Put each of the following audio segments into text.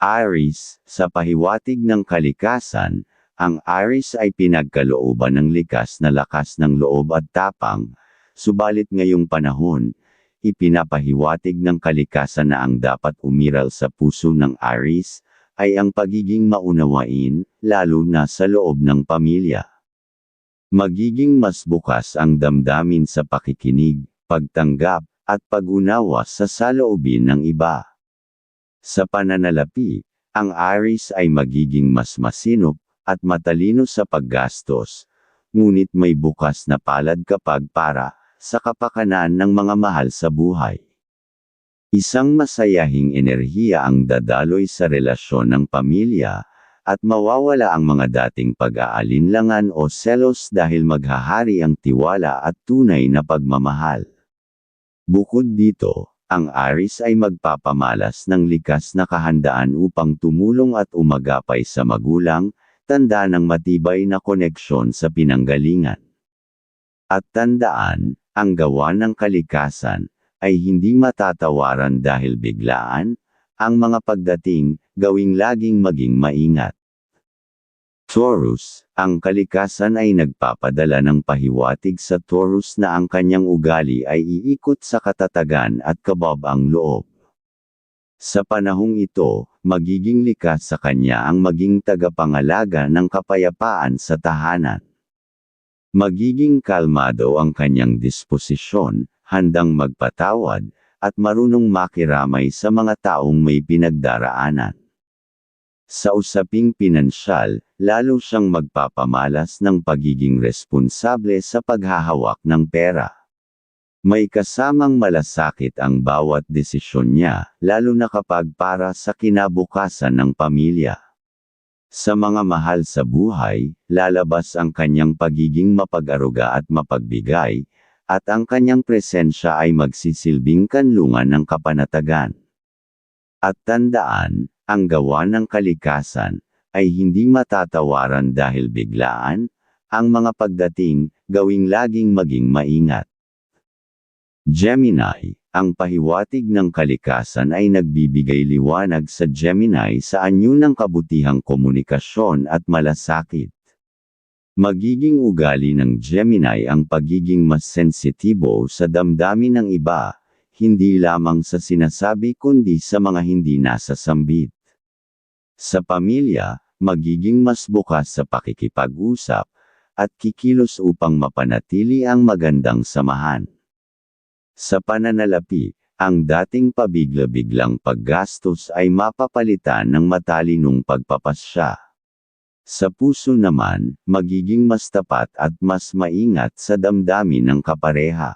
Aries, sa pahiwatig ng kalikasan, ang Aries ay pinagkalooban ng likas na lakas ng loob at tapang, subalit ngayong panahon, ipinapahiwatig ng kalikasan na ang dapat umiral sa puso ng Aries, ay ang pagiging maunawain, lalo na sa loob ng pamilya. Magiging mas bukas ang damdamin sa pakikinig, pagtanggap, at pag-unawa sa saloobin ng iba. Sa pananalapi, ang Aries ay magiging mas masinop at matalino sa paggastos, ngunit may bukas na palad kapag para sa kapakanan ng mga mahal sa buhay. Isang masayahing enerhiya ang dadaloy sa relasyon ng pamilya, at mawawala ang mga dating pag-aalinlangan o selos dahil maghahari ang tiwala at tunay na pagmamahal. Bukod dito, ang Aris ay magpapamalas ng likas na kahandaan upang tumulong at umagapay sa magulang, tanda ng matibay na koneksyon sa pinanggalingan. At tandaan, ang gawa ng kalikasan, ay hindi matatawaran dahil biglaan, ang mga pagdating, gawing laging maging maingat. Taurus, ang kalikasan ay nagpapadala ng pahiwatig sa Taurus na ang kanyang ugali ay iikot sa katatagan at kabab ang loob. Sa panahong ito, magiging likas sa kanya ang maging tagapangalaga ng kapayapaan sa tahanan. Magiging kalmado ang kanyang disposisyon, handang magpatawad, at marunong makiramay sa mga taong may pinagdaraanan. Sa usaping pinansyal, lalo siyang magpapamalas ng pagiging responsable sa paghahawak ng pera. May kasamang malasakit ang bawat desisyon niya, lalo na kapag para sa kinabukasan ng pamilya. Sa mga mahal sa buhay, lalabas ang kanyang pagiging mapag-aruga at mapagbigay, at ang kanyang presensya ay magsisilbing kanlungan ng kapanatagan. At tandaan, ang gawa ng kalikasan, ay hindi matatawaran dahil biglaan, ang mga pagdating, gawing laging maging maingat. Gemini, ang pahiwatig ng kalikasan ay nagbibigay liwanag sa Gemini sa anyo ng kabutihang komunikasyon at malasakit. Magiging ugali ng Gemini ang pagiging mas sensitibo sa damdamin ng iba, hindi lamang sa sinasabi kundi sa mga hindi nasa sambit. Sa pamilya, magiging mas bukas sa pakikipag-usap, at kikilos upang mapanatili ang magandang samahan. Sa pananalapi, ang dating pabigla-biglang paggastos ay mapapalitan ng matalinong pagpapasya. Sa puso naman, magiging mas tapat at mas maingat sa damdamin ng kapareha.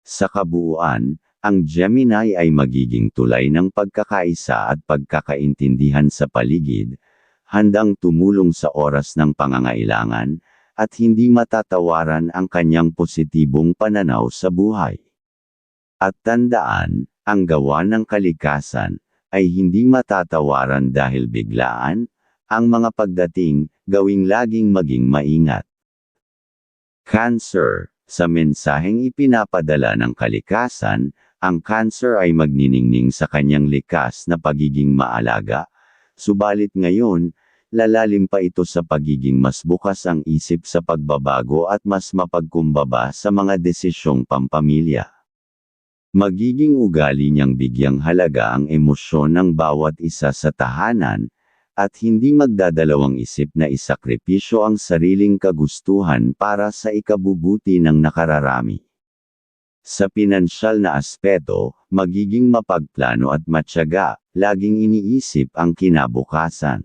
Sa kabuuan, ang Gemini ay magiging tulay ng pagkakaisa at pagkakaintindihan sa paligid, handang tumulong sa oras ng pangangailangan, at hindi matatawaran ang kanyang positibong pananaw sa buhay. At tandaan, ang gawa ng kalikasan, ay hindi matatawaran dahil biglaan, ang mga pagdating, gawing laging maging maingat. Cancer, sa mensaheng ipinapadala ng kalikasan, ang cancer ay magniningning sa kanyang likas na pagiging maalaga, subalit ngayon, lalalim pa ito sa pagiging mas bukas ang isip sa pagbabago at mas mapagkumbaba sa mga desisyong pampamilya. Magiging ugali niyang bigyang halaga ang emosyon ng bawat isa sa tahanan, at hindi magdadalawang isip na isakripisyo ang sariling kagustuhan para sa ikabubuti ng nakararami. Sa pinansyal na aspeto, magiging mapagplano at matyaga, laging iniisip ang kinabukasan.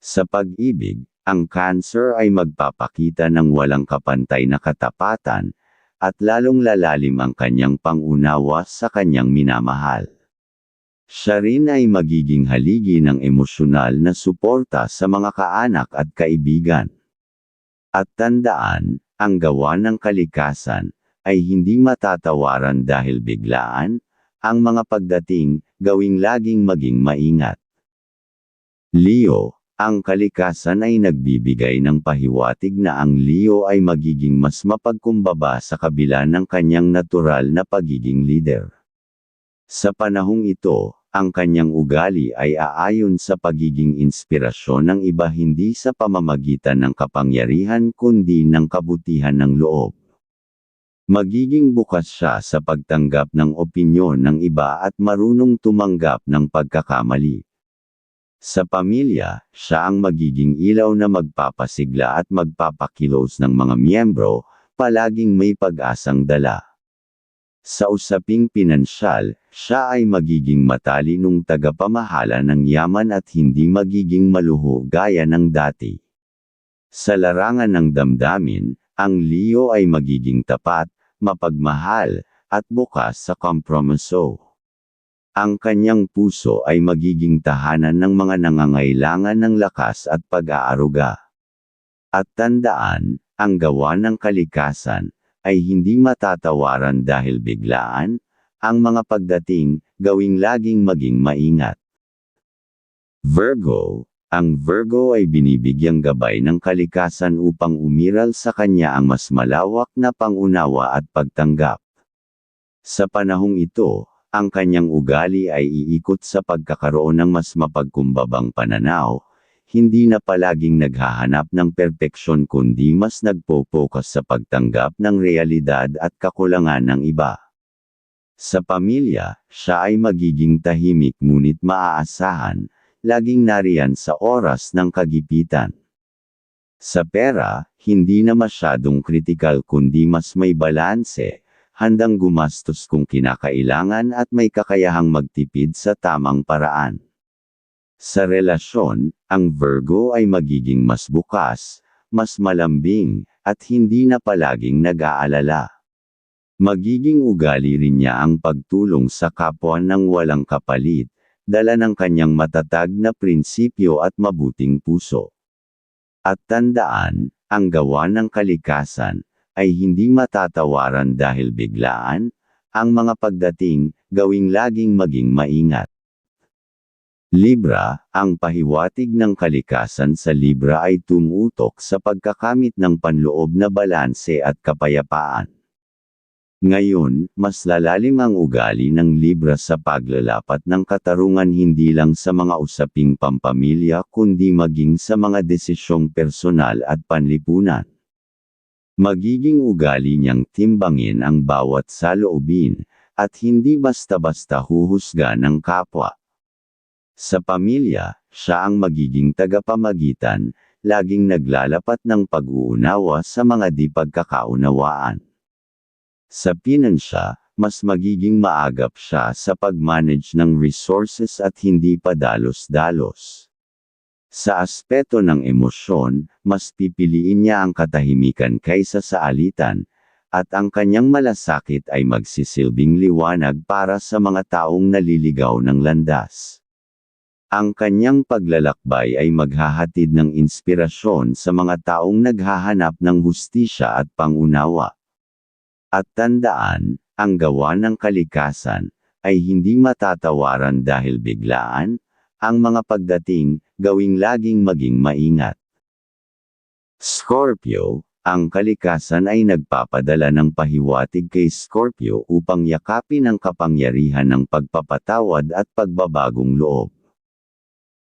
Sa pag-ibig, ang cancer ay magpapakita ng walang kapantay na katapatan, at lalong lalalim ang kanyang pangunawa sa kanyang minamahal. Siya rin ay magiging haligi ng emosyonal na suporta sa mga kaanak at kaibigan. At tandaan, ang gawa ng kalikasan, ay hindi matatawaran dahil biglaan, ang mga pagdating, gawing laging maging maingat. Leo, ang kalikasan ay nagbibigay ng pahiwatig na ang Leo ay magiging mas mapagkumbaba sa kabila ng kanyang natural na pagiging leader. Sa panahong ito, ang kanyang ugali ay aayon sa pagiging inspirasyon ng iba hindi sa pamamagitan ng kapangyarihan kundi ng kabutihan ng loob. Magiging bukas siya sa pagtanggap ng opinyon ng iba at marunong tumanggap ng pagkakamali. Sa pamilya, siya ang magiging ilaw na magpapasigla at magpapakilos ng mga miyembro, palaging may pag-asang dala. Sa usaping pinansyal, siya ay magiging matalinong tagapamahala ng yaman at hindi magiging maluho gaya ng dati. Sa larangan ng damdamin, ang Leo ay magiging tapat, mapagmahal, at bukas sa kompromiso. Ang kanyang puso ay magiging tahanan ng mga nangangailangan ng lakas at pag-aaruga. At tandaan, ang gawa ng kalikasan, ay hindi matatawaran dahil biglaan, ang mga pagdating, gawing laging maging maingat. Virgo, ang Virgo ay binibigyang gabay ng kalikasan upang umiral sa kanya ang mas malawak na pangunawa at pagtanggap. Sa panahong ito, ang kanyang ugali ay iikot sa pagkakaroon ng mas mapagkumbabang pananaw, hindi na palaging naghahanap ng perpeksyon kundi mas nagpo-focus sa pagtanggap ng realidad at kakulangan ng iba. Sa pamilya, siya ay magiging tahimik ngunit maaasahan, laging nariyan sa oras ng kagipitan. Sa pera, hindi na masyadong kritikal kundi mas may balanse, handang gumastos kung kinakailangan at may kakayahang magtipid sa tamang paraan. Sa relasyon, ang Virgo ay magiging mas bukas, mas malambing, at hindi na palaging nag-aalala. Magiging ugali rin niya ang pagtulong sa kapwa ng walang kapalit, dala ng kanyang matatag na prinsipyo at mabuting puso. At tandaan, ang gawa ng kalikasan, ay hindi matatawaran dahil biglaan, ang mga pagdating, gawing laging maging maingat. Libra, ang pahiwatig ng kalikasan sa Libra ay tumutok sa pagkakamit ng panloob na balanse at kapayapaan. Ngayon, mas lalalim ang ugali ng Libra sa paglalapat ng katarungan hindi lang sa mga usaping pampamilya kundi maging sa mga desisyong personal at panlipunan. Magiging ugali niyang timbangin ang bawat saloobin, at hindi basta-basta huhusga ng kapwa. Sa pamilya, siya ang magiging tagapamagitan, laging naglalapat ng pag-uunawa sa mga di pagkakaunawaan. Sa pinansya, mas magiging maagap siya sa pag-manage ng resources at hindi padalos-dalos. Sa aspeto ng emosyon, mas pipiliin niya ang katahimikan kaysa sa alitan, at ang kanyang malasakit ay magsisilbing liwanag para sa mga taong naliligaw ng landas. Ang kanyang paglalakbay ay maghahatid ng inspirasyon sa mga taong naghahanap ng hustisya at pangunawa. At tandaan, ang gawa ng kalikasan, ay hindi matatawaran dahil biglaan, ang mga pagdating, gawing laging maging maingat. Scorpio, ang kalikasan ay nagpapadala ng pahiwatig kay Scorpio upang yakapin ang kapangyarihan ng pagpapatawad at pagbabagong loob.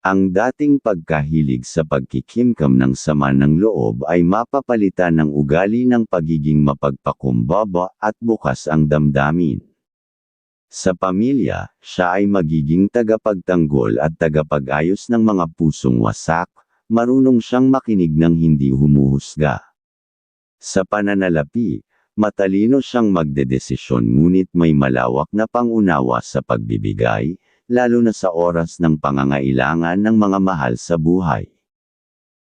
Ang dating pagkahilig sa pagkikimkam ng sama ng loob ay mapapalitan ng ugali ng pagiging mapagpakumbaba at bukas ang damdamin. Sa pamilya, siya ay magiging tagapagtanggol at tagapag-ayos ng mga pusong wasak, marunong siyang makinig ng hindi humuhusga. Sa pananalapi, matalino siyang magdedesisyon ngunit may malawak na pangunawa sa pagbibigay, lalo na sa oras ng pangangailangan ng mga mahal sa buhay.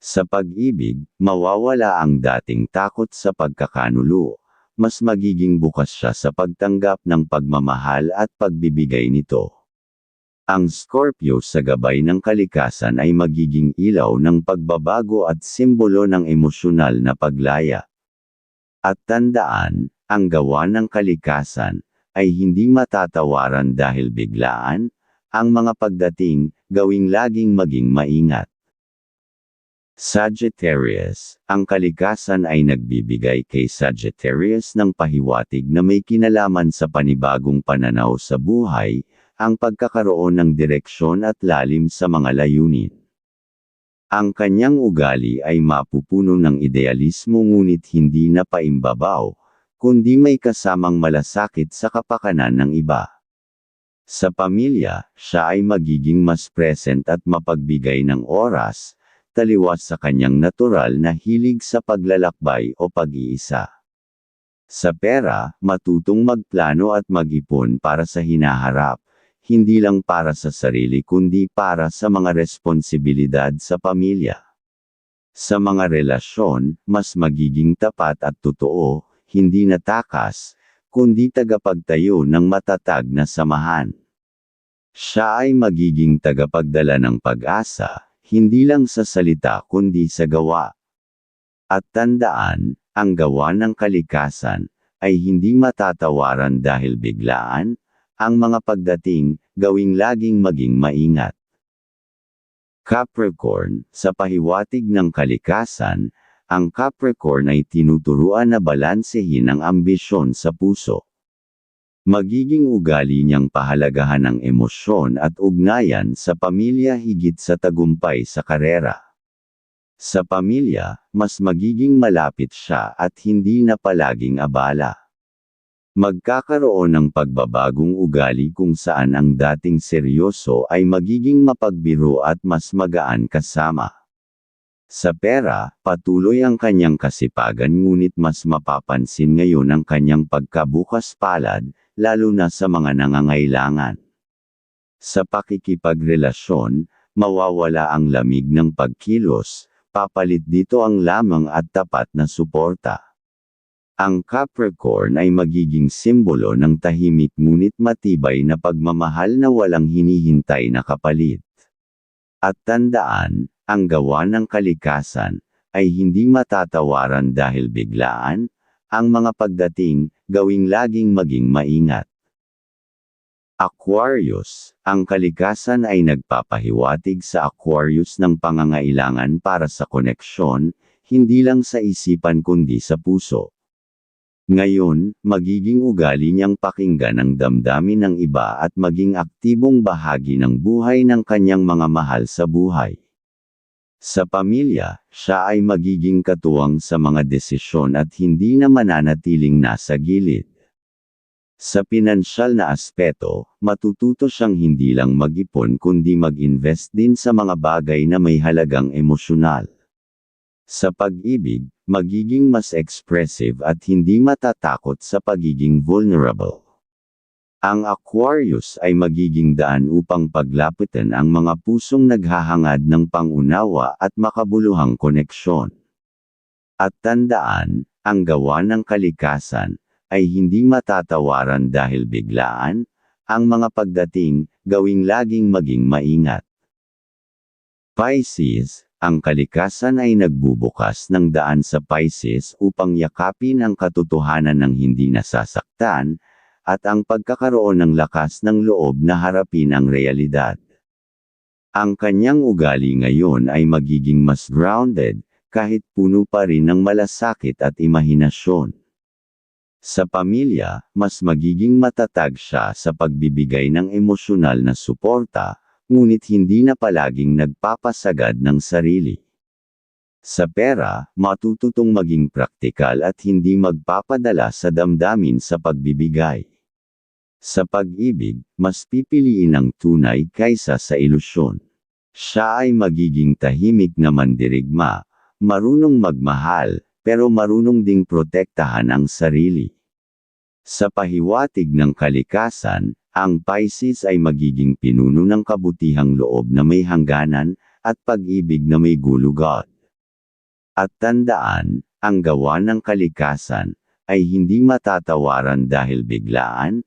Sa pag-ibig, mawawala ang dating takot sa pagkakanulo, mas magiging bukas siya sa pagtanggap ng pagmamahal at pagbibigay nito. Ang Scorpio sa gabay ng kalikasan ay magiging ilaw ng pagbabago at simbolo ng emosyonal na paglaya. At tandaan, ang gawa ng kalikasan, ay hindi matatawaran dahil biglaan, ang mga pagdating, gawing laging maging maingat. Sagittarius, ang kalikasan ay nagbibigay kay Sagittarius ng pahiwatig na may kinalaman sa panibagong pananaw sa buhay, ang pagkakaroon ng direksyon at lalim sa mga layunin. Ang kanyang ugali ay mapupuno ng idealismo ngunit hindi na paimbabaw, kundi may kasamang malasakit sa kapakanan ng iba. Sa pamilya, siya ay magiging mas present at mapagbigay ng oras, taliwas sa kanyang natural na hilig sa paglalakbay o pag-iisa. Sa pera, matutong magplano at mag-ipon para sa hinaharap, hindi lang para sa sarili kundi para sa mga responsibilidad sa pamilya. Sa mga relasyon, mas magiging tapat at totoo, hindi natakas, kundi tagapagtayo ng matatag na samahan. Siya ay magiging tagapagdala ng pag-asa, hindi lang sa salita kundi sa gawa. At tandaan, ang gawa ng kalikasan, ay hindi matatawaran dahil biglaan, ang mga pagdating, gawing laging maging maingat. Capricorn, sa pahiwatig ng kalikasan, ang Capricorn ay tinuturuan na balansehin ang ambisyon sa puso. Magiging ugali niyang pahalagahan ang emosyon at ugnayan sa pamilya higit sa tagumpay sa karera. Sa pamilya, mas magiging malapit siya at hindi na palaging abala. Magkakaroon ng pagbabagong ugali kung saan ang dating seryoso ay magiging mapagbiro at mas magaan kasama. Sa pera, patuloy ang kanyang kasipagan ngunit mas mapapansin ngayon ang kanyang pagkabukas palad, lalo na sa mga nangangailangan. Sa pakikipagrelasyon, mawawala ang lamig ng pagkilos, papalit dito ang lamang at tapat na suporta. Ang Capricorn ay magiging simbolo ng tahimik ngunit matibay na pagmamahal na walang hinihintay na kapalit. At tandaan, ang gawa ng kalikasan, ay hindi matatawaran dahil biglaan, ang mga pagdating, gawing laging maging maingat. Aquarius, ang kalikasan ay nagpapahiwatig sa Aquarius ng pangangailangan para sa koneksyon, hindi lang sa isipan kundi sa puso. Ngayon, magiging ugali niyang pakinggan ang damdamin ng iba at maging aktibong bahagi ng buhay ng kanyang mga mahal sa buhay. Sa pamilya, siya ay magiging katuwang sa mga desisyon at hindi na mananatiling nasa gilid. Sa pinansyal na aspeto, matututo siyang hindi lang mag-ipon kundi mag-invest din sa mga bagay na may halagang emosyonal. Sa pag-ibig, magiging mas expressive at hindi matatakot sa pagiging vulnerable. Ang Aquarius ay magiging daan upang paglapitan ang mga pusong naghahangad ng pangunawa at makabuluhang koneksyon. At tandaan, ang gawa ng kalikasan, ay hindi matatawaran dahil biglaan, ang mga pagdating, gawing laging maging maingat. Pisces, ang kalikasan ay nagbubukas ng daan sa Pisces upang yakapin ang katotohanan ng hindi nasasaktan, at ang pagkakaroon ng lakas ng loob na harapin ang realidad. Ang kanyang ugali ngayon ay magiging mas grounded, kahit puno pa rin ng malasakit at imahinasyon. Sa pamilya, mas magiging matatag siya sa pagbibigay ng emosyonal na suporta, ngunit hindi na palaging nagpapasagad ng sarili. Sa pera, matututong maging praktikal at hindi magpapadala sa damdamin sa pagbibigay. Sa pag-ibig, mas pipiliin ang tunay kaysa sa ilusyon. Siya ay magiging tahimik na mandirigma, marunong magmahal, pero marunong ding protektahan ang sarili. Sa pahiwatig ng kalikasan, ang Pisces ay magiging pinuno ng kabutihang loob na may hangganan, at pag-ibig na may gulugod. At tandaan, ang gawa ng kalikasan, ay hindi matatawaran dahil biglaan,